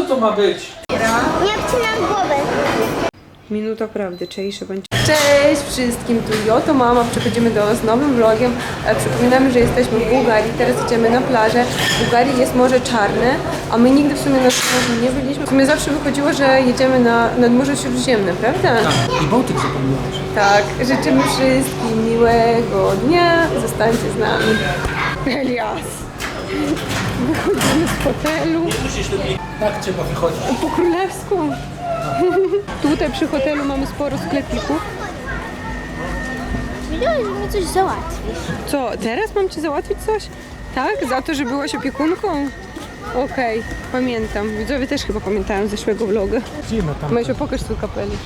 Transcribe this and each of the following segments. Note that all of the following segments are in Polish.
Co to ma być? Nie obcinam głowy. Minuta prawdy, Czejsze bądź. Cześć wszystkim, tu Joto Mama. Przechodzimy do z nowym vlogiem. E, Przypominamy, że jesteśmy w Bułgarii. Teraz idziemy na plażę. W Bułgarii jest Morze Czarne, a my nigdy w sumie na tym morzu nie byliśmy. W sumie zawsze wychodziło, że jedziemy na, nad Morze Śródziemne, prawda? I Bałtyk zapomniałeś. Tak, życzymy wszystkim miłego dnia. Zostańcie z nami. Elias. Wychodzimy z hotelu. Tak trzeba wychodzić. Po królewsku. Tutaj przy hotelu mamy sporo sklepików. Widziałeś, że mi coś załatwisz. Co, teraz mam ci załatwić coś? Tak? Za to, że byłaś opiekunką? Okej, pamiętam. Widzowie też chyba pamiętają z zeszłego vloga. Idziemy tam. Pokaż swój kapelusz.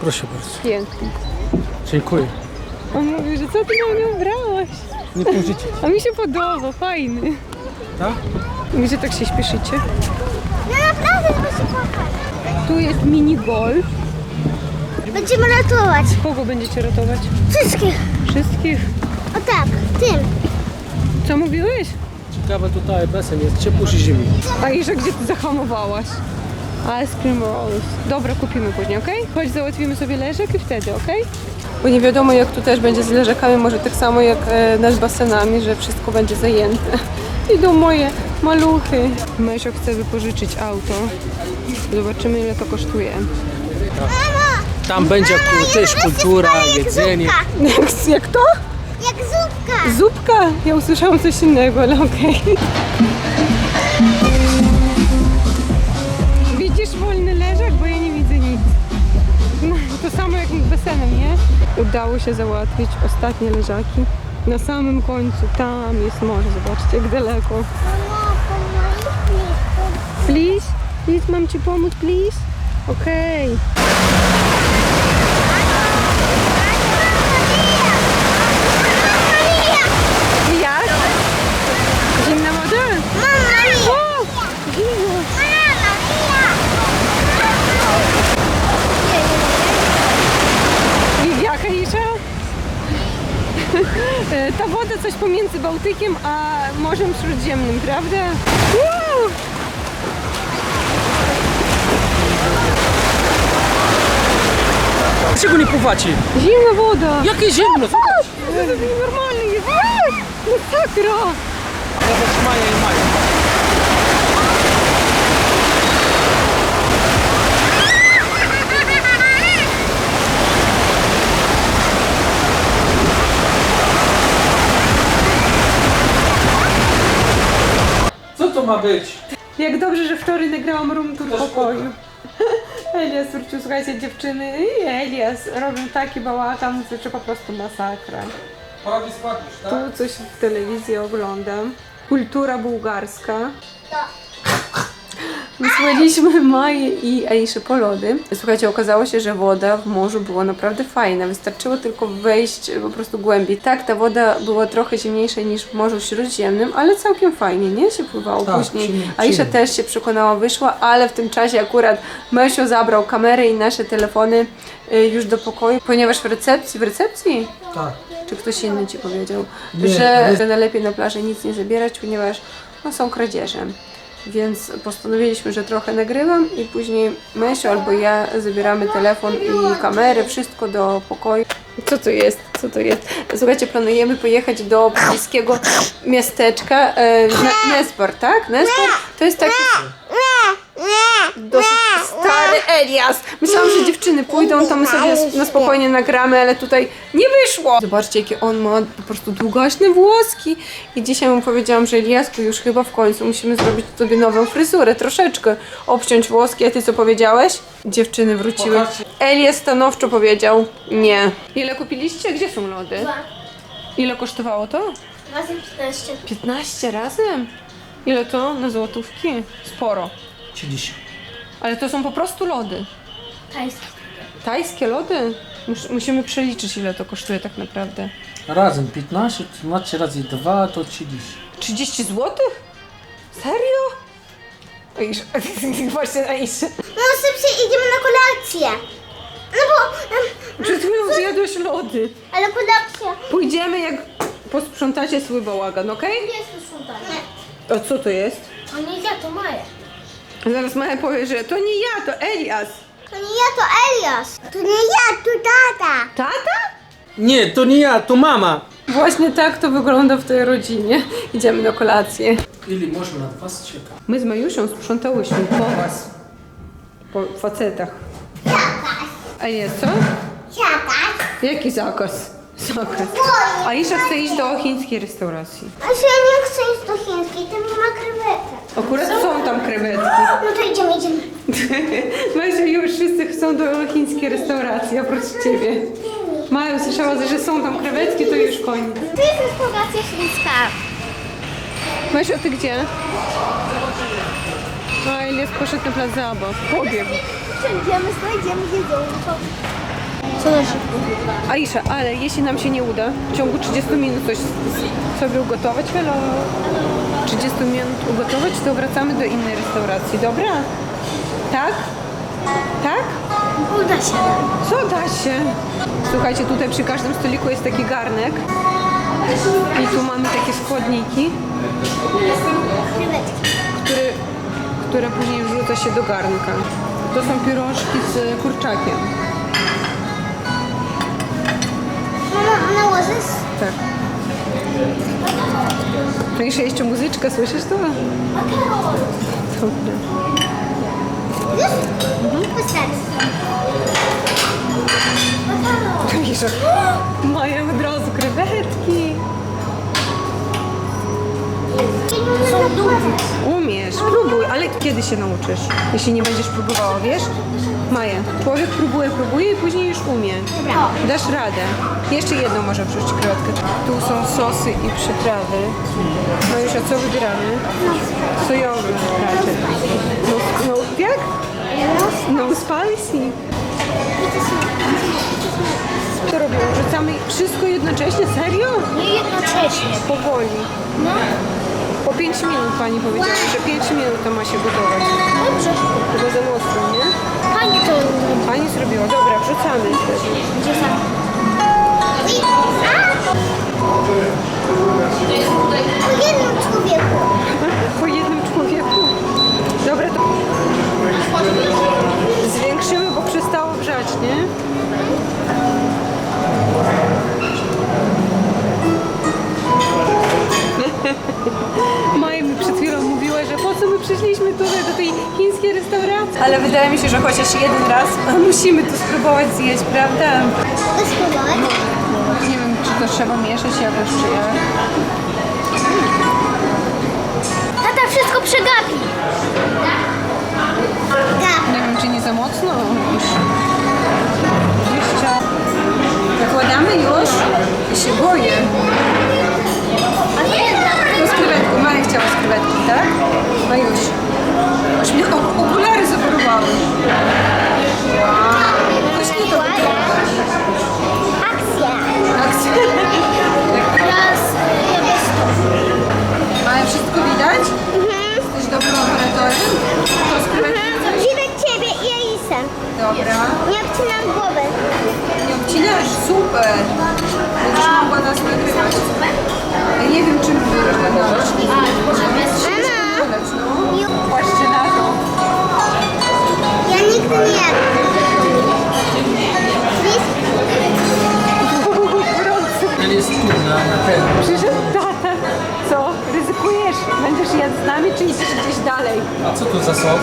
Proszę bardzo. Piękny. Dziękuję. On mówi, że co ty na mnie ubrałaś? Nie. A mi się podoba, fajny. Tak? Gdzie tak się śpieszycie? No naprawdę, to się kocha. Tu jest mini golf. Będziemy ratować. Kogo będziecie ratować? Wszystkich. Wszystkich. O tak, tym. Co mówiłeś? Ciekawe tutaj besen jest ciepło czy zimno. A Isza, gdzie ty zahamowałaś? Ice cream rolls. Dobra, kupimy później, okej? Chodź, załatwimy sobie leżek i wtedy, okej? Bo nie wiadomo, jak tu też będzie z leżakami, może tak samo jak e, z basenami, że wszystko będzie zajęte. Idą moje maluchy. Mysio chce wypożyczyć auto. Zobaczymy, ile to kosztuje. Tam będzie ku- też kultura, jedzenie. Jak, jak to? Jak zupka. Zupka? Ja usłyszałam coś innego, ale okej. Udało się załatwić ostatnie leżaki. Na samym końcu, tam jest morze, zobaczcie jak daleko. Please? Please, mam ci pomóc, please? Okej. Jak? Zimna woda? Mama, mi. O! Zimno. E, Ta woda coś pomiędzy Bałtykiem a Morzem Śródziemnym, prawda? Wow! Dlaczego nie pływacie? Zimna woda! Jakie zimno! To normalnie jest. Masakra! Zobacz Maja i Maja. Co to ma być? Jak dobrze, że wczoraj nagrałam room tour To pokoju. Elias, Urciu, słuchajcie, dziewczyny i Elias robią taki bałagan, że po prostu masakra. Prawie spadniesz, tak? Tu coś w telewizji oglądam. Kultura bułgarska. Wysłaliśmy Maję i Aiszę po lody. Słuchajcie, okazało się, że woda w morzu była naprawdę fajna. Wystarczyło tylko wejść po prostu głębiej. Tak, ta woda była trochę zimniejsza niż w Morzu Śródziemnym, ale całkiem fajnie, nie? Się pływało Tak, później. przyjemnie, Aisza przyjemnie. też się przekonała, wyszła, ale w tym czasie akurat Mesio zabrał kamerę i nasze telefony y, już do pokoju, ponieważ w recepcji, w recepcji Tak. czy ktoś inny ci powiedział, Nie, że, nie. najlepiej na plaży nic nie zabierać, ponieważ no, są kradzieże. Więc postanowiliśmy, że trochę nagrywam i później Mesio albo ja zabieramy telefon i kamerę, wszystko do pokoju. Co to jest? Co to jest? Słuchajcie, planujemy pojechać do bliskiego miasteczka e, Nespor, tak? Nespor to jest taki stary Elias. Myślałam, że dziewczyny pójdą, to my sobie na spokojnie nagramy, ale tutaj nie wyszło. Zobaczcie, jakie on ma po prostu długaśne włoski. I dzisiaj mu powiedziałam, że Eliasku, już chyba w końcu musimy zrobić sobie nową fryzurę, troszeczkę obciąć włoski. A ty co powiedziałeś? Dziewczyny wróciły. Elias stanowczo powiedział nie. Ile kupiliście? Gdzie są lody? Ile kosztowało to? Razem 14. 15 razem? Ile to na złotówki? Sporo. 30. Ale to są po prostu lody. Tajski. Tajskie lody? Mus, musimy przeliczyć, ile to kosztuje tak naprawdę. Razem 15, 13 razy 2 to 30. 30 zł? Serio? Iż, właśnie na Isze. No szybciej idziemy na kolację. No bo... em, Przed chwilą zjadłeś lody. Ale kolacja. Pójdziemy, jak posprzątacie swój bałagan, okej? Jest posprzątanie. A co to jest? To nie ja, to moje. Zaraz Maja powie, że to nie ja, to Elias. To nie ja, to Elias. To nie ja, to tata. Tata? Nie, to nie ja, to mama. Właśnie tak to wygląda w tej rodzinie. Idziemy na kolację. Ili można na was czeka. My z Majusią sprzątałyśmy po was. Po facetach. A nie, co? Tata. Jaki zakaz? Zakaz. Aisza chce iść do chińskiej restauracji. A ja nie chcę do chińskiej, tam nie ma krewetek. Akurat są tam krewetki. No to idziemy, idziemy. Majusiu, już wszyscy chcą do chińskiej restauracji, oprócz ciebie. Maja usłyszała, że są tam krewetki, to już koniec. Tu jest restauracja chińska. Majusiu, ty gdzie? A Elias poszedł na plac zabaw. Pobiegł. Przejdziemy, znajdziemy jedzonko. Co na szybko? Aisza, ale jeśli nam się nie uda w ciągu 30 minut coś sobie ugotować, hello, 30 minut ugotować, to wracamy do innej restauracji, dobra? Tak? Tak? Uda się. Co da się? Słuchajcie, tutaj przy każdym stoliku jest taki garnek i tu mamy takie składniki, które, które później wrzuca się do garnka. To są pierożki z kurczakiem. Nałożysz? Tak. To jeszcze muzyczka, słyszysz to? Dobra. Już? Wystarczy. Jeszcze mają od razu krewetki. Umiesz, próbuj, ale kiedy się nauczysz? Jeśli nie będziesz próbowała, wiesz? Maja, człowiek próbuje, próbuje i później już umie. Dasz radę. Jeszcze jedną może wrzucić krewetkę. Tu są sosy i przyprawy. No już, a co wybieramy? Sojowy raczej. No, no jak? No spicy. Co robimy? Rzucamy wszystko jednocześnie? Serio? Nie jednocześnie. Powoli. No. Po 5 minut pani powiedziała, że 5 minut to ma się gotować. Dobrze. Chyba za mocno, nie? Pani to zrobi. Pani zrobiła. Dobra, wrzucamy wtedy. Maja mi przed chwilą mówiła, że po co my przyszliśmy tutaj do tej chińskiej restauracji. Ale wydaje mi się, że chociaż jeden raz musimy to spróbować zjeść, prawda? To spróbować? Nie wiem, czy to trzeba mieszać jakoś, czy jak. Tata wszystko przegapi. Tak. Sok?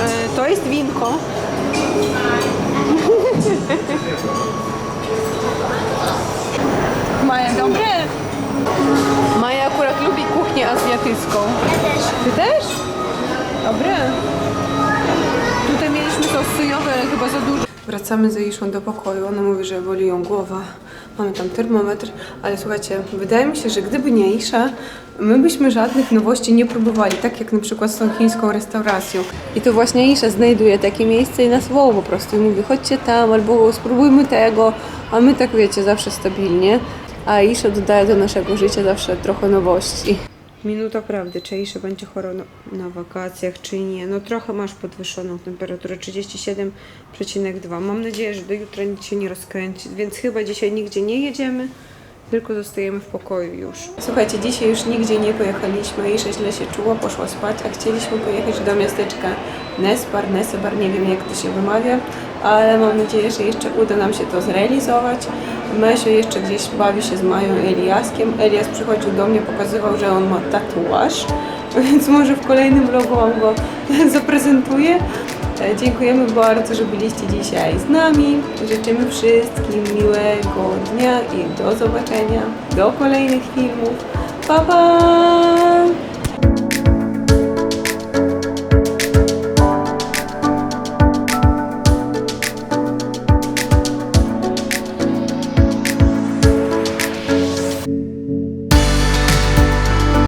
E, to jest winko. Maja, dobre? Maja akurat lubi kuchnię azjatycką. Ja też. Ty też? Dobre. Tutaj mieliśmy sos sojowy, ale chyba za dużo. Wracamy z Iszą do pokoju. Ona mówi, że boli ją głowa. Mamy tam termometr, ale słuchajcie, wydaje mi się, że gdyby nie Isza, my byśmy żadnych nowości nie próbowali, tak jak na przykład z tą chińską restauracją. I to właśnie Isza znajduje takie miejsce i nas woła po prostu i mówi, chodźcie tam albo spróbujmy tego, a my tak wiecie, zawsze stabilnie. A Isza dodaje do naszego życia zawsze trochę nowości. Minuta prawdy, czy będzie chora na wakacjach, czy nie. No trochę masz podwyższoną temperaturę, 37,2. Mam nadzieję, że do jutra nic się nie rozkręci, więc chyba dzisiaj nigdzie nie jedziemy. Tylko zostajemy w pokoju już. Słuchajcie, dzisiaj już nigdzie nie pojechaliśmy. Isza źle się czuła, poszła spać, a chcieliśmy pojechać do miasteczka Nespar, Nesebar, nie wiem jak to się wymawia, ale mam nadzieję, że jeszcze uda nam się to zrealizować. Mesio jeszcze gdzieś bawi się z Mają i Eliaskiem. Elias przychodził do mnie, pokazywał, że on ma tatuaż, więc może w kolejnym vlogu Wam go zaprezentuję. Dziękujemy bardzo, że byliście dzisiaj z nami. Życzymy wszystkim miłego dnia i do zobaczenia do kolejnych filmów. Pa, pa!